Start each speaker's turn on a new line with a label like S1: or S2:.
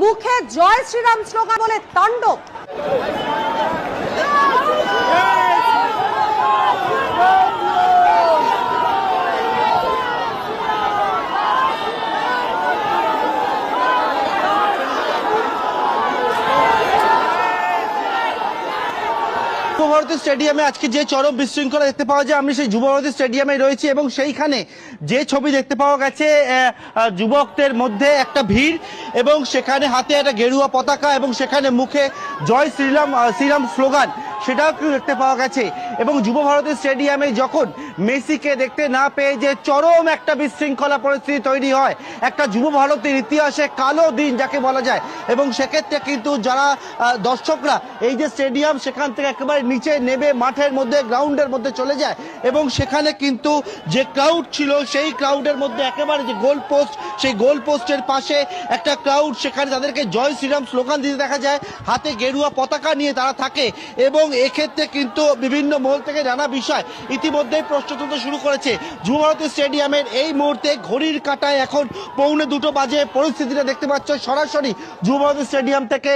S1: মুখে জয় শ্রীরাম স্লোগান বলে তাণ্ডব।
S2: যুবভারতী স্টেডিয়ামে আজকে যে চরম বিশৃঙ্খলা দেখতে পাওয়া যায় আমি সেই যুবভারতী স্টেডিয়ামে রয়েছি এবং সেইখানে যে ছবি দেখতে পাওয়া গেছে যুবকদের মধ্যে একটা ভিড়। এবং সেখানে হাতে একটা গেরুয়া পতাকা এবং সেখানে মুখে জয় শ্রীরাম শ্রীরাম স্লোগান, সেটাও কিন্তু দেখতে পাওয়া গেছে। এবং যুব ভারতী স্টেডিয়ামে যখন মেসিকে দেখতে না পেয়ে যে চরম একটা বিশৃঙ্খলা পরিস্থিতি তৈরি হয়, একটা যুব ভারতের ইতিহাসে কালো দিন যাকে বলা যায়। এবং সেক্ষেত্রে কিন্তু যারা দর্শকরা এই যে স্টেডিয়াম সেখান থেকে একেবারে নিচে নেমে মাঠের মধ্যে, গ্রাউন্ডের মধ্যে চলে যায় এবং সেখানে কিন্তু যে ক্রাউড ছিল, সেই ক্রাউডের মধ্যে একেবারে যে গোল পোস্ট সেই গোল পোস্টের পাশে একটা ক্রাউড সেখানে তাদেরকে জয় শ্রীরাম স্লোগান দিতে দেখা যায়। হাতে গেরুয়া পতাকা নিয়ে তারা থাকে এবং এক্ষেত্রে কিন্তু বিভিন্ন মহল থেকে নানা বিষয় ইতিমধ্যেই প্রশ্ন তুলতে শুরু করেছে। যুবভারতী স্টেডিয়ামের এই মুহূর্তে ঘড়ির কাটায় এখন পৌনে দুটো বাজে পরিস্থিতিটা দেখতে পাচ্ছ। সরাসরি যুবভারতী স্টেডিয়াম থেকে